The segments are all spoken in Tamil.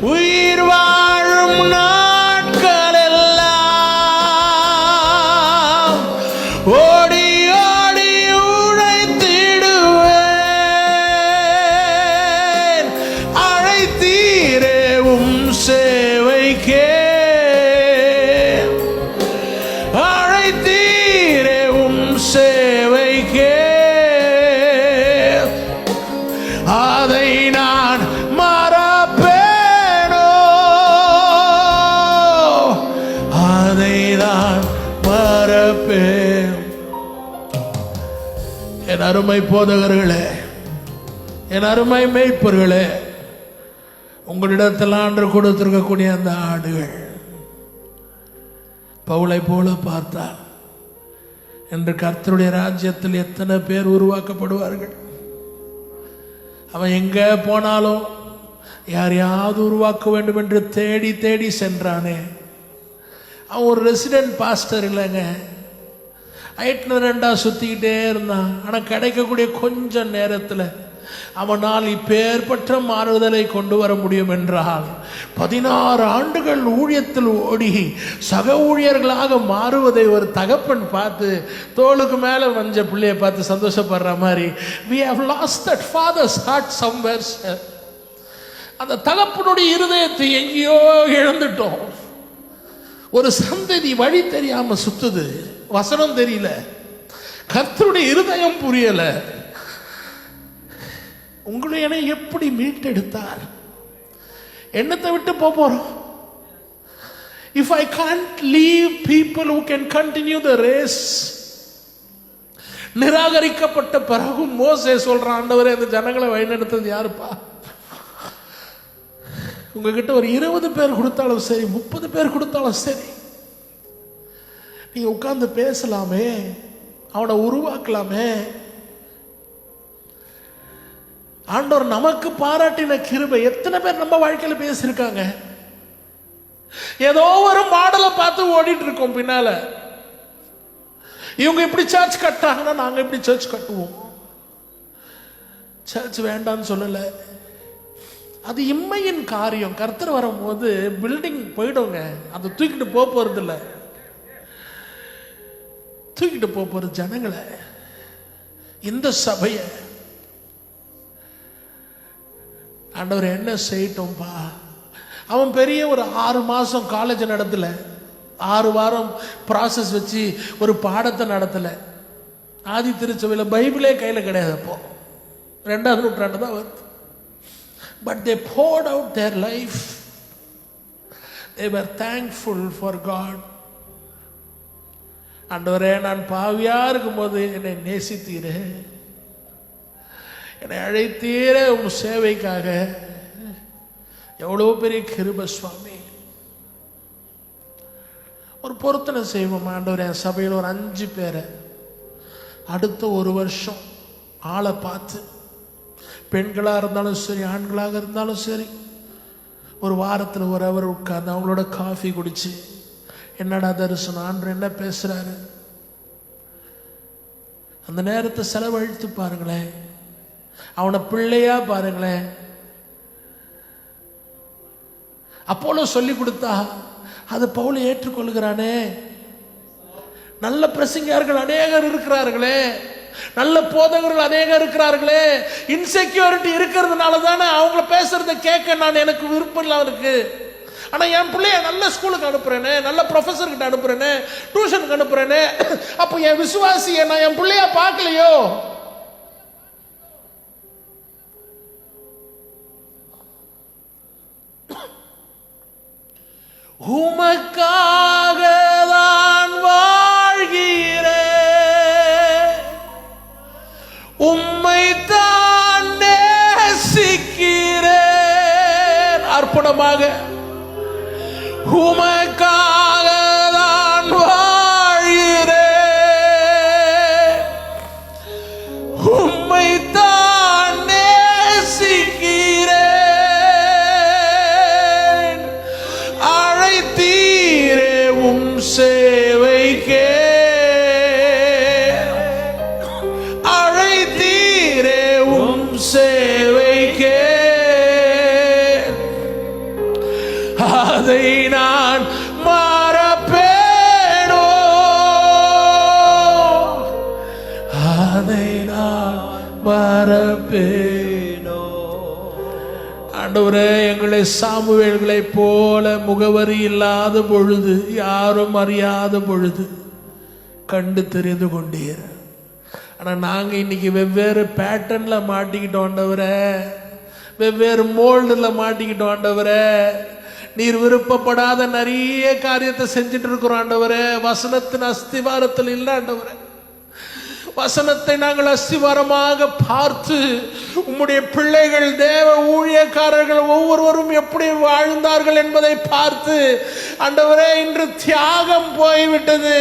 உயிர் வாழும் நாட்கள் எல்லாம் ஓடி ஓடி உழைத்திடுவேன். அழைத்தீரே உம் சேவைக்கே. அழைத்தீரே உம் சேவைக்கே. அதை நான் என் அருமை போதகர்களே என் அருமை மேய்ப்பர்களே உங்களிடத்தில் ஆண்டு கொடுத்திருக்கக்கூடிய அந்த ஆடுகள். பவுளை போல பார்த்தால் என்று கர்த்தருடைய ராஜ்யத்தில் எத்தனை பேர் உருவாக்கப்படுவார்கள். அவன் எங்கே போனாலும் யாரையாவது உருவாக்க வேண்டும் என்று தேடி தேடி சென்றானே. அவன் ஒரு ரெசிடென்ட் பாஸ்டர் இல்லைங்க. ஐட்டு ரெண்டா சுத்திக்கிட்டே இருந்தான். ஆனால் கிடைக்கக்கூடிய கொஞ்சம் நேரத்தில் அவனால் இப்பேற்பட்ட மாறுதலை கொண்டு வர முடியும் என்றால் பதினாறு ஆண்டுகள் ஊழியத்தில் ஓடி சக ஊழியர்களாக மாறுவதை ஒரு தகப்பன் பார்த்து தோளுக்கு மேலே வஞ்ச பிள்ளையை பார்த்து சந்தோஷப்படுற மாதிரி we have lost that father's heart somewhere அந்த தகப்பனுடைய இருதயத்தை எங்கேயோ இழந்துட்டோம். ஒரு சந்ததி வழி தெரியாமல் சுத்துது. வசனம் தெரியல. கர்த்தருடைய இருதயம் புரியல. உங்களை என்னை எப்படி மீட்டெடுத்தார்? என்னத்தை விட்டு போக போறோம்? If I can't leave people who can continue the race நிராகரிக்கப்பட்ட பிறகும் மோசே சொல்றான் ஆண்டவரே அந்த ஜனங்களை வழிநடத்தது யாருப்பா? உங்ககிட்ட ஒரு இருபது பேர் கொடுத்தாலும் சரி முப்பது பேர் கொடுத்தாலும் சரி நீங்கள் உட்காந்து பேசலாமே அவனை உருவாக்கலாமே. ஆண்டவர் நமக்கு பாராட்டின கிருபை எத்தனை பேர் நம்ம வாழ்க்கையில் பேசியிருக்காங்க? ஏதோ ஒரு மாடலை பார்த்து ஓடிட்டு இருக்கோம் பின்னால. இவங்க இப்படி சர்ச் கட்டாங்கன்னா நாங்க இப்படி சர்ச் கட்டுவோம்? சர்ச் வேண்டாம்னு சொல்லல. அது இம்மையின் காரியம். கர்த்தர் வரும்போது பில்டிங் போயிடுங்க. அதை தூக்கிட்டு போக போறது இல்லை தூக்கிட்டு போக போறது ஜனங்களை இந்த சபையை ஆண்டவர் என்ன செய்யட்டோம்ப்பா அவன் பெரிய ஒரு ஆறு மாசம் காலேஜ் நடத்தல. ஆறு வாரம் ப்ராசஸ் வச்சு ஒரு பாடத்தை நடத்தல. ஆதி திருச்சபையில் பைபிளே கையில் கிடையாது அப்போ. ரெண்டாவது நூற்றாண்டு தான் வருது. But they poured out their life they thankful for God ஆண்டவரே நான் பாவியாக இருக்கும்போது என்னை நேசித்தீரே. என்னை அழைத்தீரே உன் சேவைக்காக. எவ்வளோ பெரிய கிருப சுவாமி. ஒரு பொருத்தனை செய்வோம் ஆண்டவர் என் சபையில் ஒரு அஞ்சு பேரை. அடுத்த ஒரு வருஷம் ஆளை பார்த்து பெண்களாக இருந்தாலும் சரி ஆண்களாக இருந்தாலும் சரி ஒரு வாரத்தில் ஒரு அவர் உட்கார்ந்து அவங்களோட காஃபி குடித்து என்னடா தரிசனம் ஆண்டு என்ன பேசுறாரு? அந்த நேரத்தை செலவழித்து பாருங்களேன். அவனை பிள்ளையா பாருங்களேன். அப்போலும் சொல்லி கொடுத்தா அது பவுல ஏற்றுக்கொள்கிறானே. நல்ல பிரசங்கர்கள் அநேகர் இருக்கிறார்களே. நல்ல போதகர்கள் அநேகர் இருக்கிறார்களே. இன்செக்யூரிட்டி இருக்கிறதுனால தானே அவங்கள பேசுறத கேட்க நான் எனக்கு விருப்பம் இல்லை அவருக்கு ஆனா என் பிள்ளைய நல்ல ஸ்கூலுக்கு அனுப்புறேனே நல்ல ப்ரொஃபஸர் அனுப்புகிறேன்னு டியூஷனுக்கு அனுப்புறேனே. அப்போ என் விசுவாசியை நான் என் பிள்ளைய பார்க்கலையோ? உமக்காக தான் வாழ்கிறே. உம்மை தான் நேசிக்கிறேன். அர்ப்பணமாக உமக்காக அதை நான் மறப்பேனோ? அதை நான் மறப்பேனோ? ஆண்டவரே எங்களை சாமுவேல்களை போல முகவரி இல்லாத பொழுது யாரும் அறியாத பொழுது கண்டு தெரிந்து கொண்டீர். ஆனால் நாங்கள் இன்னைக்கு வெவ்வேறு பேட்டர்னில் மாட்டிக்கிட்டோம் ஆண்டவரை. வெவ்வேறு மோல்டுல மாட்டிக்கிட்டோம் ஆண்டவரை. நீர் விருப்பப்படாத நிறைய காரியத்தை செஞ்சுட்டு இருக்கிறோம் ஆண்டவரே. வசனத்தின் அஸ்திவாரத்தில் இல்லை ஆண்டவரே. வசனத்தை நாங்கள் அஸ்திவாரமாக பார்த்து உம்முடைய பிள்ளைகள் தேவ ஊழியக்காரர்கள் ஒவ்வொருவரும் எப்படி வாழ்ந்தார்கள் என்பதை பார்த்து ஆண்டவரே இன்று தியாகம் போய்விட்டது.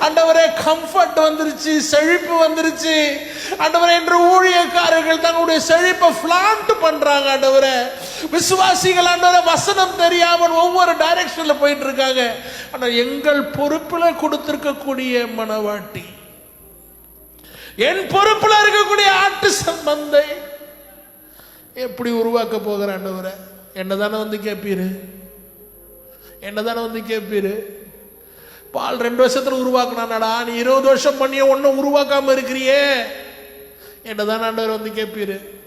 ஆண்டவரே கம்ஃபர்ட் வந்துருச்சு செழிப்பு வந்துருச்சு. ஆண்டவரே என்ற ஊழியக்காரர்கள் தங்களுடைய செழிப்பை பிளான்ட் பண்றாங்க ஆண்டவரே விசுவாசிகள் ஆண்டவரே வசனம் தெரியாமல் ஒவ்வொரு டைரக்ஷன்ல போயிட்டு இருக்காங்க ஆனா எங்கள் பொறுப்புல கொடுத்திருக்கக்கூடிய மனவாட்டி என் பொறுப்புல இருக்கக்கூடிய ஆட்டு சம்பந்தை எப்படி உருவாக்க போகிற ஆண்டவரை என்னதானே வந்து கேட்பீரு என்னதானே வந்து கேட்பீரு பால் ரெண்டு வருஷத்தில் உருவாக்கினாடா நீ இருபது வருஷம் பண்ணிய ஒன்றும் உருவாக்காம இருக்கிறியே. என்னதான் ஆண்டவர் வந்து கேட்பீரு.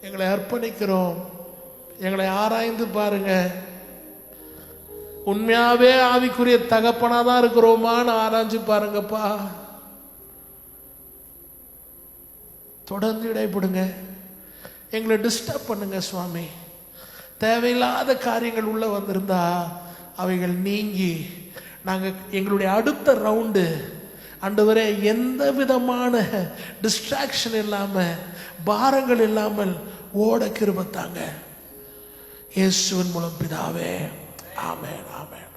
எங்களை அர்ப்பணிக்கிறோம். எங்களை ஆராய்ந்து பாருங்க. உண்மையாவே ஆவிக்குரிய தகப்பனா தான் இருக்கிறோமான்னு ஆராய்ஞ்சு பாருங்கப்பா. தொடர்ந்து இடைப்படுங்க. எங்களை டிஸ்டர்ப் பண்ணுங்க சுவாமி. தேவையில்லாத காரியங்கள் உள்ள வந்திருந்தா அவைகள் நீங்கி நாங்கள் எங்களுடைய அடுத்த ரவுண்டு ஆண்டவரே எந்த விதமான டிஸ்ட்ராக்ஷன் இல்லாமல் பாரங்கள் இல்லாமல் ஓட கிருபத்தாங்க. இயேசுவின் மூலம் பிதாவே. ஆமேன் ஆமேன்.